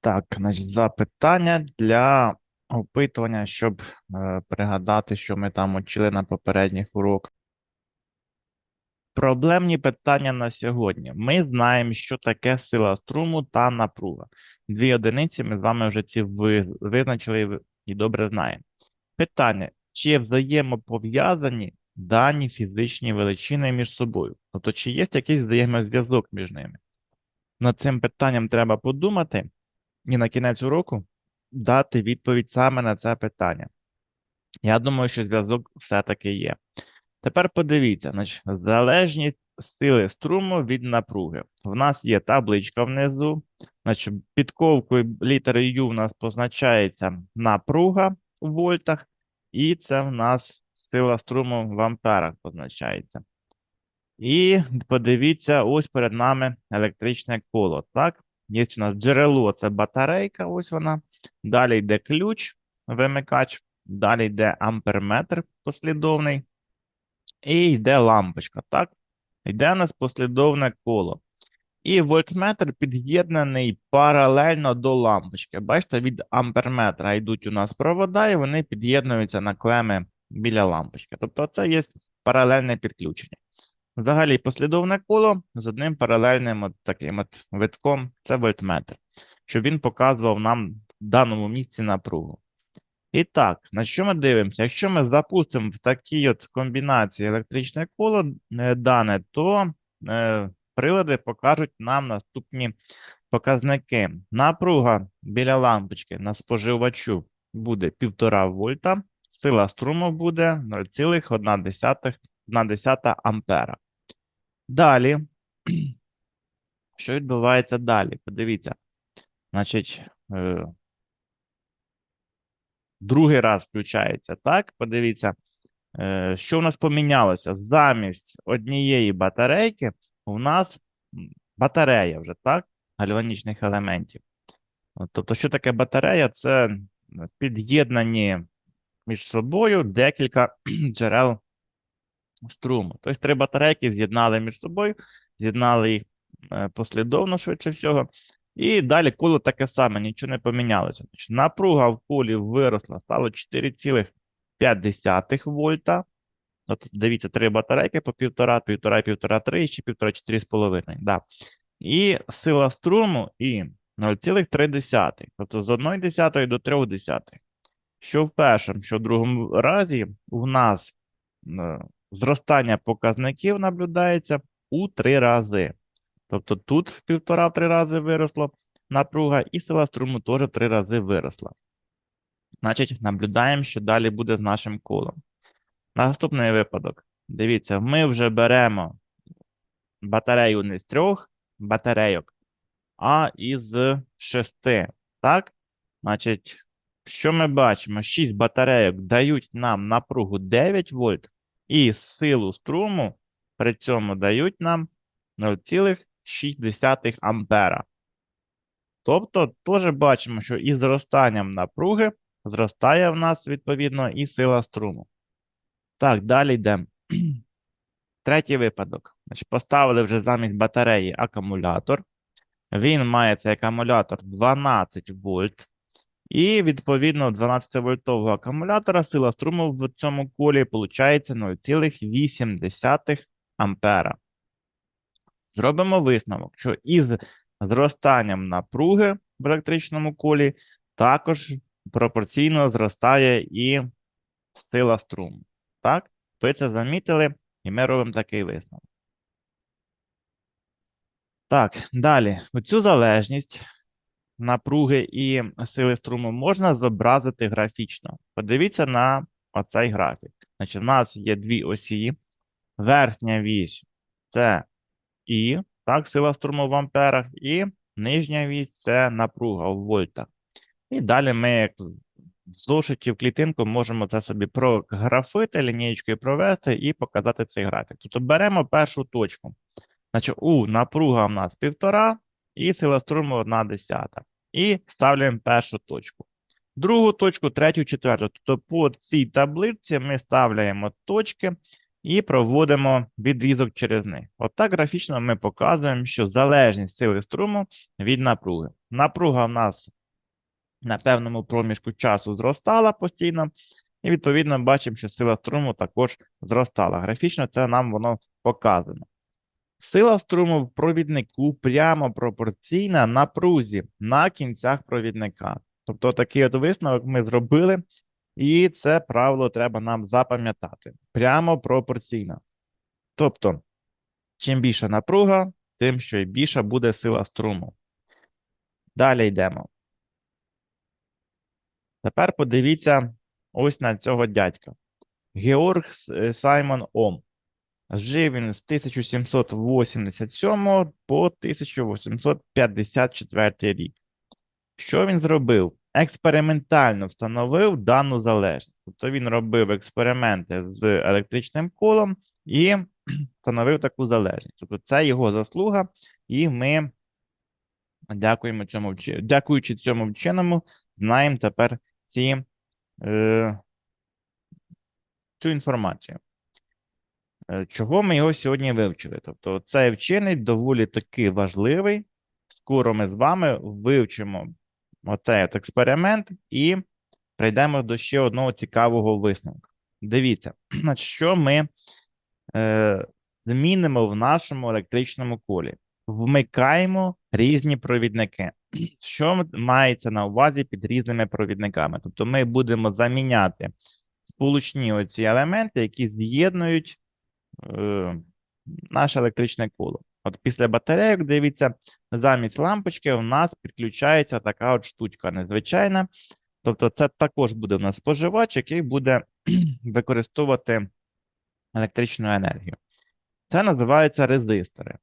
Так, значить, запитання для опитування, щоб е, пригадати, що ми там учили на попередніх уроках. Проблемні питання на сьогодні. Ми знаємо, що таке сила струму та напруга. Дві одиниці ми з вами вже ці визначили і добре знаємо. Питання: чи взаємопов'язані дані фізичні величини між собою? Тобто, чи є якийсь взаємозв'язок між ними? Над цим питанням треба подумати і на кінець уроку дати відповідь саме на це питання. Я думаю, що зв'язок все-таки є. Тепер подивіться, значить, залежність сили струму від напруги. В нас є табличка внизу. Значить, підковкою літери Ю в нас позначається напруга у вольтах, і це в нас сила струму в амперах позначається. І подивіться, ось перед нами електричне коло. Так? Є у нас джерело, це батарейка, ось вона. Далі йде ключ, вимикач, далі йде амперметр послідовний, і йде лампочка. Так? Йде у нас послідовне коло. І вольтметр під'єднаний паралельно до лампочки. Бачите, від амперметра йдуть у нас провода, і вони під'єднуються на клеми біля лампочки. Тобто, це є паралельне підключення. Взагалі, послідовне коло з одним паралельним от таким от витком це вольтметр, щоб він показував нам в даному місці напругу. І так, на що ми дивимося? Якщо ми запустимо в такій от комбінації електричне коло е, дане, то е, прилади покажуть нам наступні показники. Напруга біля лампочки на споживачу буде 1,5 вольта, сила струму буде 0,1 ампера. Далі, що відбувається далі? Подивіться. Значить, е, другий раз включається, так? Подивіться, е, що в нас помінялося? Замість однієї батарейки у нас батарея вже, так? Гальванічних елементів. Тобто, що таке батарея? Це під'єднані між собою декілька джерел струму. Тобто три батарейки з'єднали між собою, з'єднали їх е, послідовно, швидше всього. І далі коло таке саме, нічого не помінялося. Напруга в колі виросла, стало 4,5 вольта. От, дивіться, три батарейки по 1,5, 1,5, 1,5, 3, і ще 1,5, 4,5. Да. І сила струму і 0,3. Тобто з 1,1 до 0,3. Що в першому, що в другому разі у нас е, зростання показників наблюдається у три рази. Тобто тут в півтора-три рази виросло напруга, і сила струму теж в три рази виросла. Значить, наблюдаємо, що далі буде з нашим колом. Наступний випадок. Дивіться, ми вже беремо батарею не з трьох батарейок, а із шести. Так? Значить, що ми бачимо? 6 батарейок дають нам напругу 9 вольт, і силу струму при цьому дають нам 0,6 ампера. Тобто, теж бачимо, що із зростанням напруги зростає в нас, відповідно, і сила струму. Так, далі йдемо. Третій випадок. Значить, поставили вже замість батареї акумулятор. Він має цей акумулятор 12 вольт. І відповідно 12-вольтового акумулятора сила струму в цьому колі виходить 0,8 ампера. Зробимо висновок, що із зростанням напруги в електричному колі також пропорційно зростає і сила струму. Так? Ви це замітили, і ми робимо такий висновок. Так, далі. Оцю залежність напруги і сили струму можна зобразити графічно. Подивіться на оцей графік. Значить, у нас є дві осі. Верхня вісь це І, так, сила струму в амперах, і нижня вісь це напруга в вольтах. І далі ми, як в зошиті в клітинку, можемо це собі прографити, лінієчкою провести і показати цей графік. Тобто беремо першу точку. Значить, у напруга в нас півтора і сила струму одна десята. І ставляємо першу точку. Другу точку, третю, четверту. Тобто по цій таблиці ми ставляємо точки і проводимо відрізок через них. Отак графічно ми показуємо, що залежність сили струму від напруги. Напруга в нас на певному проміжку часу зростала постійно, і відповідно бачимо, що сила струму також зростала. Графічно це нам воно показано. Сила струму в провіднику прямо пропорційна напрузі на кінцях провідника. Тобто такий от висновок ми зробили, і це правило треба нам запам'ятати. Прямо пропорційно. Тобто, чим більша напруга, тим що й більша буде сила струму. Далі йдемо. Тепер подивіться ось на цього дядька. Георг Саймон Ом. Жив він з 1787 по 1854 рік. Що він зробив? Експериментально встановив дану залежність. Тобто він робив експерименти з електричним колом і встановив таку залежність. Тобто це його заслуга, і ми дякуємо цьому дякуючи цьому вченому, знаємо тепер ці, е, цю інформацію. Е, Чого ми його сьогодні вивчили? Тобто, цей вчений доволі таки важливий. Скоро ми з вами вивчимо оцей от експеримент і прийдемо до ще одного цікавого висновку. Дивіться, що ми е, змінимо в нашому електричному колі. Вмикаємо різні провідники. Що мається на увазі під різними провідниками? Тобто ми будемо заміняти сполучні оці елементи, які з'єднують е, наше електричне коло. От після батарейок, дивіться, замість лампочки у нас підключається така от штучка незвичайна. Тобто, це також буде у нас споживач, який буде використовувати електричну енергію. Це називається резистори.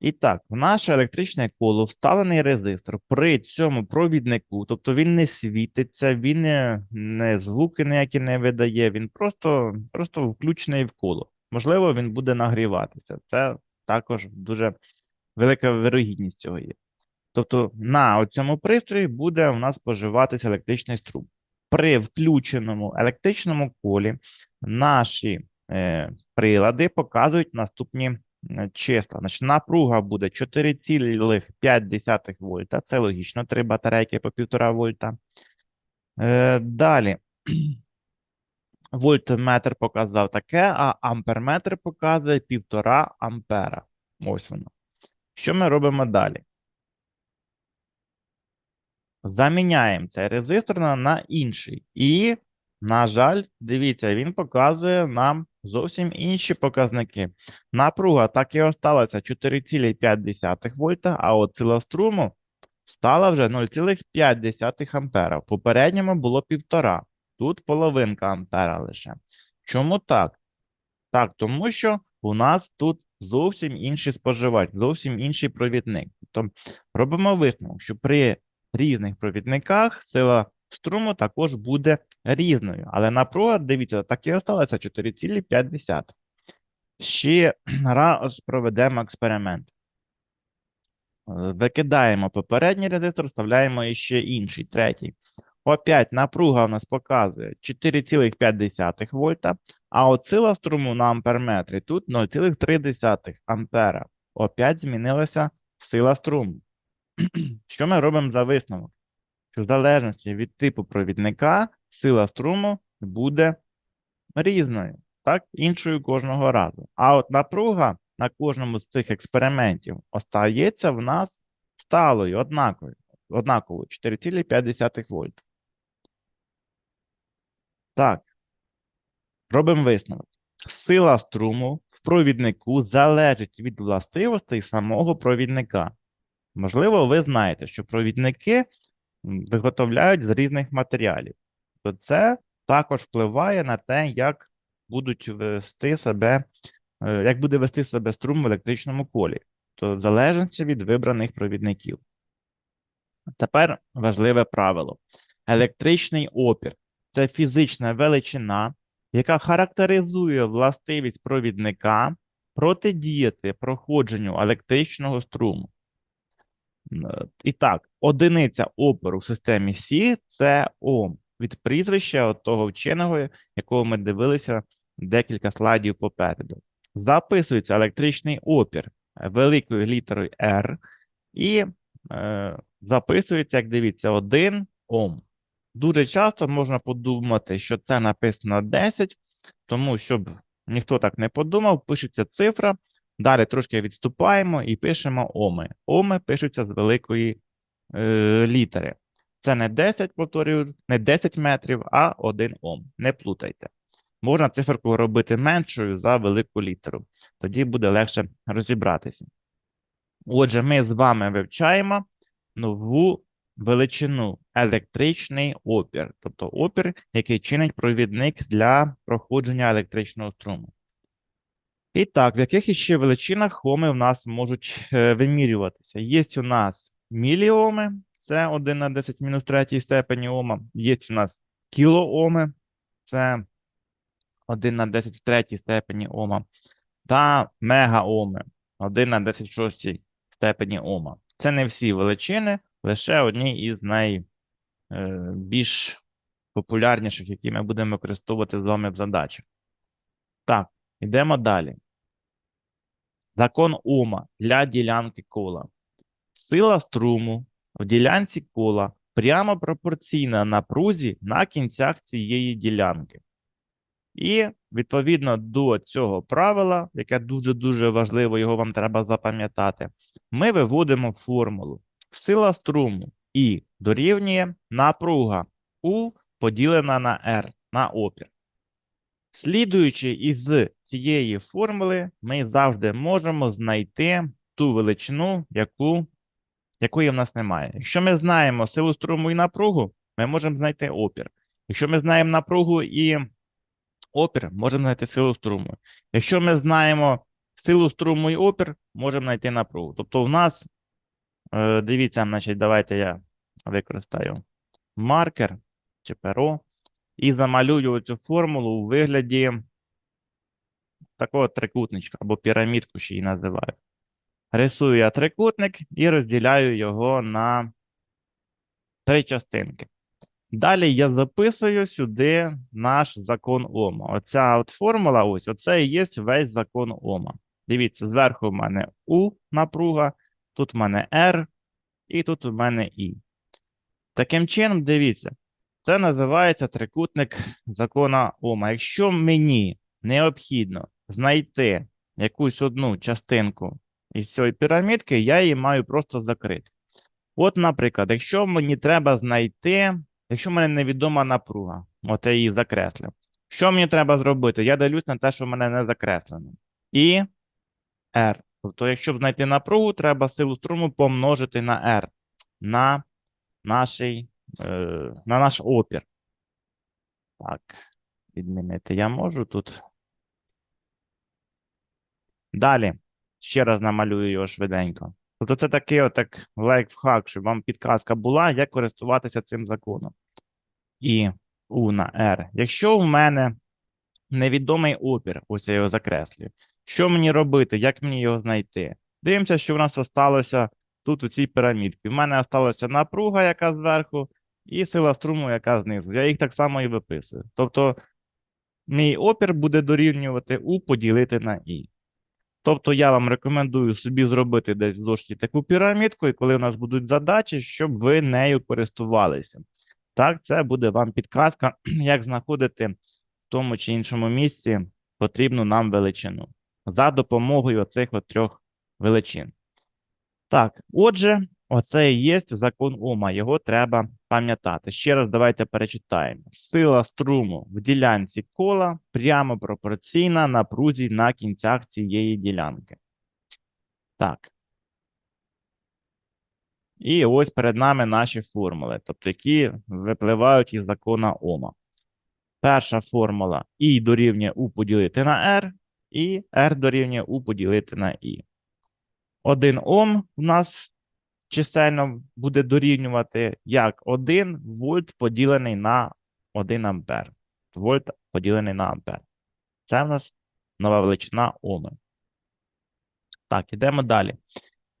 І так, в наше електричне коло вставлений резистор при цьому провіднику, тобто він не світиться, він не, не звуки ніякі не видає, він просто, просто включений в коло. Можливо, він буде нагріватися. Це також дуже велика вирогідність цього є. Тобто на цьому пристрої буде у нас споживатися електричний струм. При включеному електричному колі наші е, прилади показують наступні е, числа. Значить, напруга буде 4,5 вольта. Це логічно, три батарейки по 1,5 вольта. Е, далі. Вольтметр показав таке, а амперметр показує 1,5 ампера. Ось воно. Що ми робимо далі? Заміняємо цей резистор на, інший. І, на жаль, дивіться, він показує нам зовсім інші показники. Напруга так і осталася 4,5 вольта, а от сила струму стала вже 0,5 ампера. В попередньому було 1,5. Тут половинка ампера лише. Чому так? Так, тому що у нас тут зовсім інший споживач, зовсім інший провідник. Тобто робимо висновок, що при різних провідниках сила струму також буде різною. Але напруга, дивіться, так і осталася 4,5. Ще раз проведемо експеримент. Викидаємо попередній резистор, вставляємо іще інший, третій. Опять напруга у нас показує 4,5 вольта, а от сила струму на амперметрі тут 0,3 ампера. Опять змінилася сила струму. Що ми робимо за висновок? Що в залежності від типу провідника сила струму буде різною, так, іншою кожного разу. А от напруга на кожному з цих експериментів остається в нас сталою, однаковою, однаковою 4,5 вольт. Так, робимо висновок. Сила струму в провіднику залежить від властивостей самого провідника. Можливо, ви знаєте, що провідники виготовляють з різних матеріалів. То це також впливає на те, як будуть вести себе, е, як буде вести себе струм в електричному колі, то в залежності від вибраних провідників. Тепер важливе правило. Електричний опір це фізична величина, яка характеризує властивість провідника протидіяти проходженню електричного струму. Е, І так, одиниця опору в системі Сі це Ом від прізвища того вченого, якого ми дивилися декілька слайдів попереду. Записується електричний опір великою літерою R і е, записується, як дивіться, 1 Ом. Дуже часто можна подумати, що це написано 10, тому щоб ніхто так не подумав, пишеться цифра. Далі трошки відступаємо і пишемо оми. Оми пишуться з великої е, літери. Це не 10, повторюю, не 10 метрів, а 1 Ом. Не плутайте. Можна циферку робити меншою за велику літеру. Тоді буде легше розібратися. Отже, ми з вами вивчаємо нову величину електричний опір, тобто опір, який чинить провідник для проходження електричного струму. І так, в яких іще величинах оми в нас можуть е, вимірюватися? Є у нас міліоми, це 1 на 10 мінус 3 степені ома. Є у нас кілооми, це 1 на 10 в третій степені ома. Та мегаоми, 1 на 10 в шостій степені ома. Це не всі величини, лише одні із найбільш популярніших, які ми будемо використовувати з вами в задачах. Так, йдемо далі. Закон Ома для ділянки кола. Сила струму в ділянці кола прямо пропорційна напрузі на кінцях цієї ділянки. І відповідно до цього правила, яке дуже-дуже важливо, його вам треба запам'ятати, ми виводимо формулу. Сила струму І дорівнює напруга У поділена на R на опір. Слідуючи із цієї формули, ми завжди можемо знайти ту величину, яку, якої в нас немає. Якщо ми знаємо силу струму і напругу, ми можемо знайти опір. Якщо ми знаємо напругу і опір, можемо знайти силу струму. Якщо ми знаємо силу струму і опір, можемо знайти напругу. Тобто, в нас, дивіться, значить, давайте я використаю маркер чи перо і замалюю цю формулу у вигляді такого трикутничка або пірамідку, ще її називаю. Рисую я трикутник і розділяю його на три частинки. Далі я записую сюди наш закон Ома. Оця от формула, ось, оце і є весь закон Ома. Дивіться, зверху в мене У напруга, тут в мене R, і тут у мене І. Таким чином, дивіться, це називається трикутник закона Ома. Якщо мені необхідно знайти якусь одну частинку із цієї пірамідки, я її маю просто закрити. От, наприклад, якщо мені треба знайти, якщо в мене невідома напруга, от я її закреслив. Що мені треба зробити? Я дивлюсь на те, що в мене не закреслено. І R. Тобто, якщо знайти напругу, треба силу струму помножити на R, на, нашій, е, на наш опір. Так, відмінити я можу тут. Далі. Ще раз намалюю його швиденько. Тобто це такий отак лайфхак, щоб вам підказка була, як користуватися цим законом. І У на R. Якщо в мене невідомий опір, ось я його закреслюю. Що мені робити? Як мені його знайти? Дивимося, що в нас залишилося тут у цій пірамідці. В мене залишилася напруга, яка зверху, і сила струму, яка знизу. Я їх так само і виписую. Тобто, мій опір буде дорівнювати У поділити на І. Тобто я вам рекомендую собі зробити десь в зошиті таку пірамідку, і коли у нас будуть задачі, щоб ви нею користувалися. Так, це буде вам підказка, як знаходити в тому чи іншому місці потрібну нам величину за допомогою оцих от трьох величин. Так, отже, оце і є закон Ома, його треба пам'ятати. Ще раз давайте перечитаємо. Сила струму в ділянці кола прямо пропорційна напрузі на кінцях цієї ділянки. Так. І ось перед нами наші формули, тобто які випливають із закона Ома. Перша формула І дорівнює У поділити на R, і R дорівнює У поділити на І. 1 Ом у нас чисельно буде дорівнювати як 1 вольт поділений на 1 ампер. Вольт поділений на ампер. Це в нас нова величина Оми. Так, ідемо далі.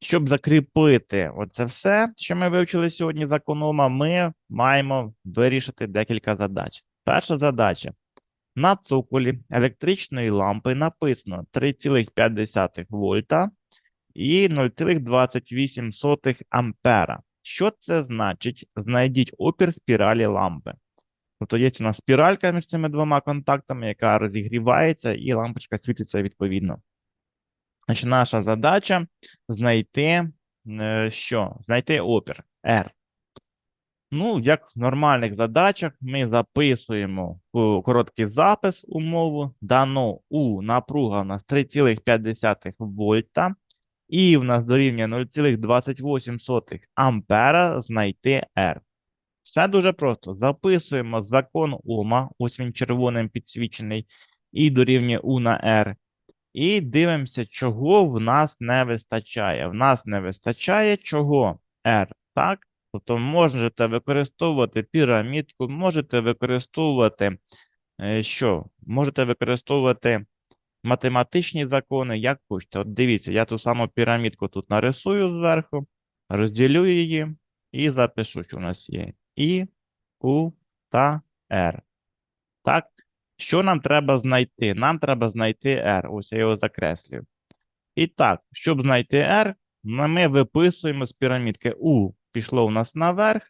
Щоб закріпити оце все, що ми вивчили сьогодні з економа, ми маємо вирішити декілька задач. Перша задача. На цоколі електричної лампи написано 3,5 вольта і 0,28 ампера. Що це значить? Знайдіть опір спіралі лампи. Тобто є у нас спіралька між цими двома контактами, яка розігрівається, і лампочка світиться відповідно. Значить, наша задача знайти е, що? Знайти опір R. Ну, як в нормальних задачах, ми записуємо короткий запис умову. Дано У напруга у нас 3,5 вольта. І в нас дорівнює 0,28 ампера знайти R. Все дуже просто. Записуємо закон Ома, ось він червоним підсвічений, і дорівнює У на R. І дивимося, чого в нас не вистачає. В нас не вистачає чого R, так? Тобто можете використовувати пірамідку, можете використовувати е, що? Можете використовувати математичні закони, як хочете. От дивіться, я ту саму пірамідку тут нарисую зверху, розділю її і запишу, що у нас є І, У та Р. Так? Що нам треба знайти? Нам треба знайти R. Ось я його закреслюю. І так, щоб знайти R, ми виписуємо з пірамідки U пішло у нас наверх,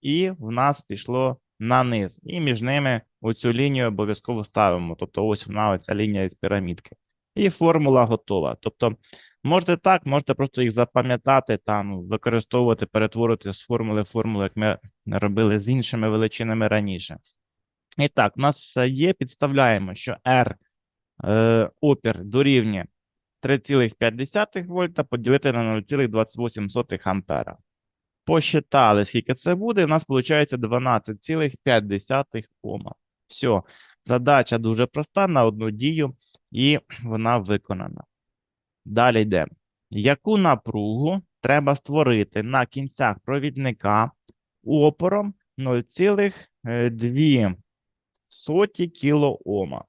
і в нас пішло на низ. І між ними оцю лінію обов'язково ставимо. Тобто, ось вона оця лінія з пірамідки. І формула готова. Тобто, можете так, можете просто їх запам'ятати, там, використовувати, перетворити з формули в формулу, як ми робили з іншими величинами раніше. І так, у нас є. Підставляємо, що R е, опір дорівнює 3,5 вольта поділити на 0,28 ампера. Посчитали, скільки це буде. У нас виходить 12,5 Ома. Все, задача дуже проста на одну дію, і вона виконана. Далі йдемо. Яку напругу треба створити на кінцях провідника опором 0,2 кОм,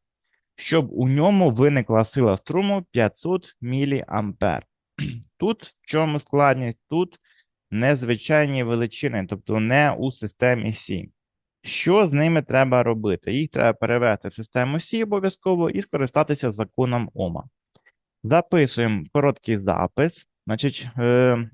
щоб у ньому виникла сила струму 500 мА. Тут в чому складність? Тут незвичайні величини, тобто не у системі Сі. Що з ними треба робити? Їх треба перевести в систему Сі обов'язково і скористатися законом Ома. Записуємо короткий запис. Значить, е,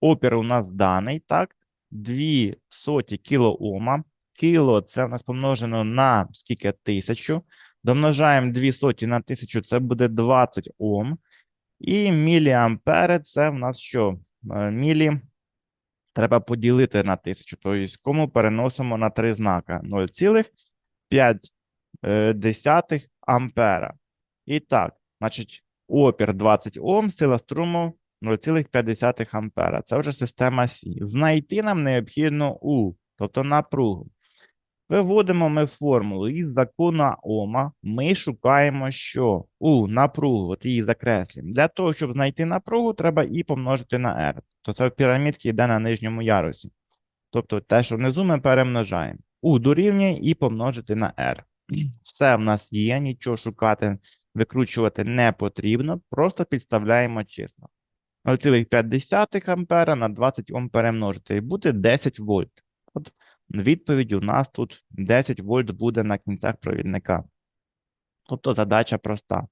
опір у нас даний, так, 2 соті кілоома. Кіло це у нас помножено на скільки тисячу. Домножаємо 2 соті на тисячу, це буде 20 Ом. І міліампери це в нас що? Е, мілі треба поділити на тисячу. Тобто, кому переносимо на три знака 0,5 ампера. І так, значить, опір 20 Ом, сила струму 0,5 ампера. Це вже система Сі. Знайти нам необхідно У, тобто напругу. Виводимо ми формулу із закону Ома. Ми шукаємо, що у напругу, от її закреслюємо. Для того, щоб знайти напругу, треба і помножити на R. То це в пірамідці йде на нижньому ярусі. Тобто те, що внизу ми перемножаємо. У дорівнює і помножити на R. Все в нас є, нічого шукати, викручувати не потрібно, просто підставляємо числа. 0,5 ампера на 20 Ом перемножити і буде 10 вольт. От Відповідь у нас тут 10 вольт буде на кінцях провідника. Тобто задача проста.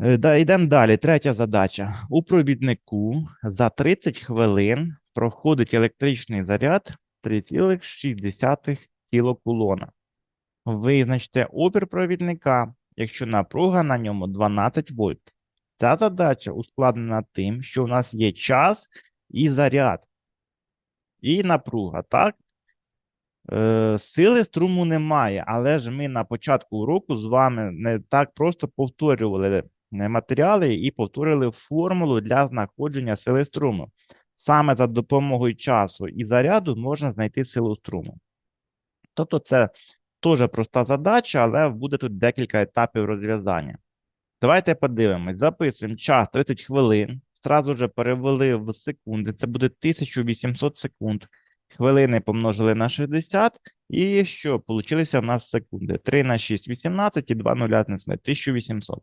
Е, йдемо далі. Третя задача. У провіднику за 30 хвилин проходить електричний заряд 3,6 кілокулона. Визначте опір провідника, якщо напруга на ньому 12 вольт. Ця задача ускладнена тим, що у нас є час і заряд. І напруга, так? Е, Сили струму немає, але ж ми на початку уроку з вами не так просто повторювали матеріали і повторили формулу для знаходження сили струму. Саме за допомогою часу і заряду можна знайти силу струму. Тобто, це теж проста задача, але буде тут декілька етапів розв'язання. Давайте подивимось. Записуємо час 30 хвилин. Зразу же перевели в секунди. Це буде 1800 секунд. Хвилини помножили на 60. І що? Получилися в нас секунди. 3 на 6 18 і 2 нуля знесли. 1800.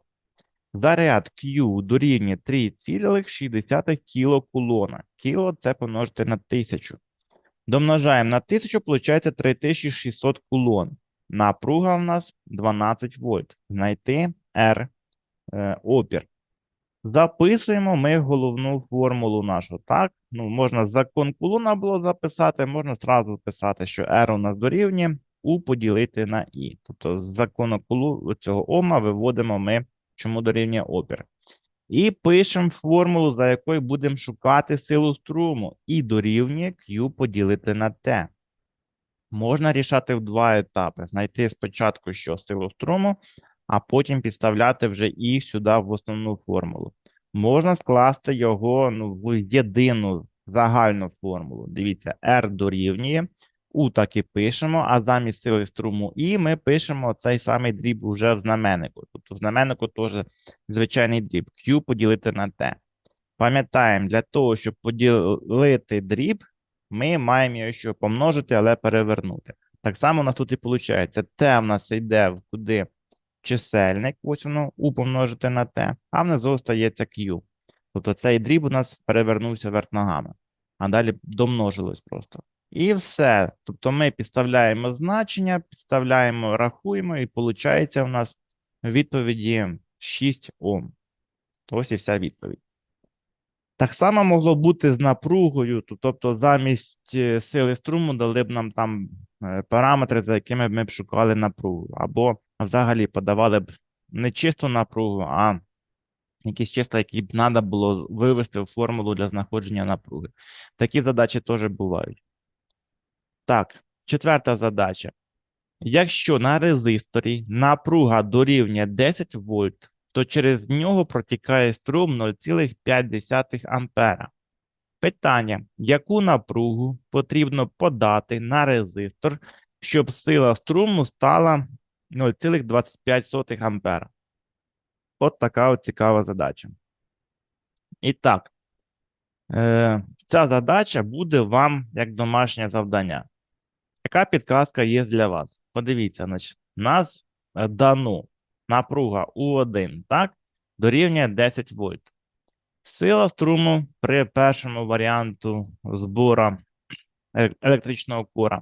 Заряд Q дорівнює 3,6 кілокулона. Кіло це помножити на 1000. Домножаємо на 1000, виходить 3600 кулон. Напруга в нас 12 вольт. Знайти R е, опір. Записуємо ми головну формулу нашу. Так, ну можна закон Кулона було записати, можна зразу писати, що R у нас дорівнює U поділити на I. Тобто з закону Кулу цього Ома виводимо ми, чому дорівнює опір. І пишемо формулу, за якою будемо шукати силу струму. І дорівнює Q поділити на T. Можна рішати в два етапи. Знайти спочатку що силу струму, а потім підставляти вже і сюди в основну формулу. Можна скласти його ну, в єдину загальну формулу. Дивіться, R дорівнює, U так і пишемо, а замість сили струму І ми пишемо цей самий дріб уже в знаменнику. Тобто в знаменнику теж звичайний дріб Q поділити на T. Пам'ятаємо, для того, щоб поділити дріб, ми маємо його що помножити, але перевернути. Так само у нас тут і виходить. T в нас йде в куди чисельник, ось воно U помножити на T, а внизу остається Q. Тобто цей дріб у нас перевернувся вверх ногами, а далі домножилось просто. І все. Тобто ми підставляємо значення, підставляємо, рахуємо, і виходить у нас відповіді 6 Ом. Ось і вся відповідь. Так само могло бути з напругою, тобто замість е, сили струму дали б нам там е, параметри, за якими ми б шукали напругу, або взагалі подавали б не чисту напругу, а якісь числа, які б треба було вивести в формулу для знаходження напруги. Такі задачі теж бувають. Так, четверта задача. Якщо на резисторі напруга дорівнює 10 вольт, то через нього протікає струм 0,5 ампера. Питання: яку напругу потрібно подати на резистор, щоб сила струму стала 0,25 ампера? От така от цікава задача. І так, е, ця задача буде вам як домашнє завдання. Яка підказка є для вас? Подивіться, значить, нас е, дано напруга У1, так, дорівнює 10 вольт. Сила струму при першому варіанту збору е- електричного кора,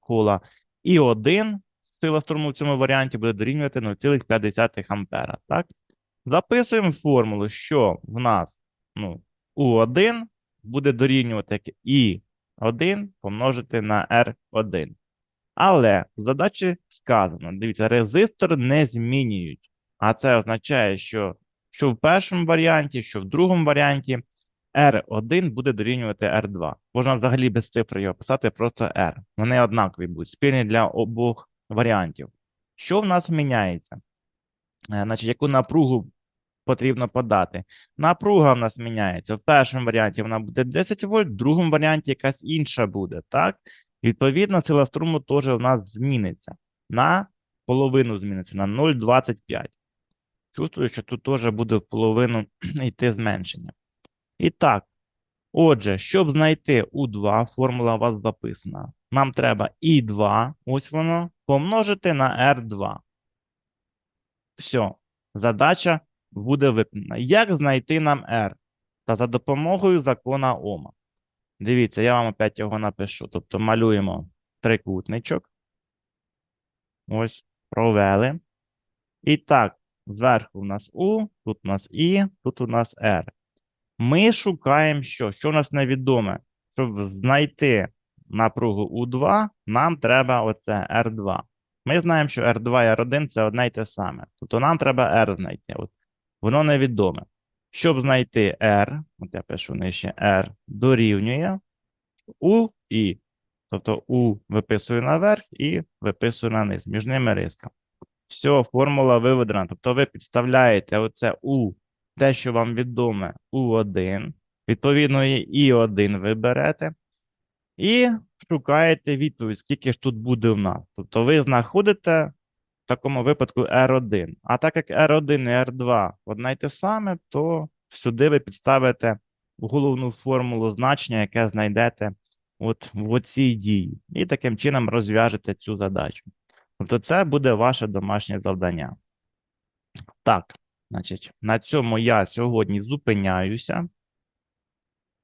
кола і 1 сила струму в цьому варіанті буде дорівнювати 0,5 ампера. Так? Записуємо формулу, що в нас ну, У1 буде дорівнювати як І1 помножити на R1. Але в задачі сказано: дивіться, резистор не змінюють. А це означає, що що в першому варіанті, що в другому варіанті R1 буде дорівнювати R2. Можна взагалі без цифри його писати, просто R. Вони однакові будуть, спільні для обох варіантів. Що в нас міняється? Е, Значить, яку напругу потрібно подати? Напруга в нас міняється. В першому варіанті вона буде 10 вольт, в другому варіанті якась інша буде, так? Відповідно, сила струму теж у нас зміниться. На половину зміниться, на 0,25. Чувствую, що тут теж буде в половину йти зменшення. І так, отже, щоб знайти У2, формула у вас записана. Нам треба І2, ось воно, помножити на R2. Все, задача буде виконана. Як знайти нам R? Та за допомогою закона Ома. Дивіться, я вам опять його напишу. Тобто малюємо трикутничок. Ось, провели. І так, зверху у нас У, тут у нас І, тут у нас R. Ми шукаємо що? Що у нас невідоме? Щоб знайти напругу У2, нам треба оце R2. Ми знаємо, що R2 і R1 це одне й те саме. Тобто нам треба R знайти. От. Воно невідоме. Щоб знайти R, от я пишу нижче R дорівнює U і. Тобто U виписую наверх і виписую на низ. Між ними риска. Все, формула виведена. Тобто ви підставляєте оце U, те, що вам відоме, U1. Відповідно, і І1 ви берете. І шукаєте відповідь, скільки ж тут буде в нас. Тобто ви знаходите в такому випадку R1. А так як R1 і R2 одне й те саме, то сюди ви підставите головну формулу значення, яке знайдете от в цій дії. І таким чином розв'яжете цю задачу. Тобто це буде ваше домашнє завдання. Так, значить, на цьому я сьогодні зупиняюся.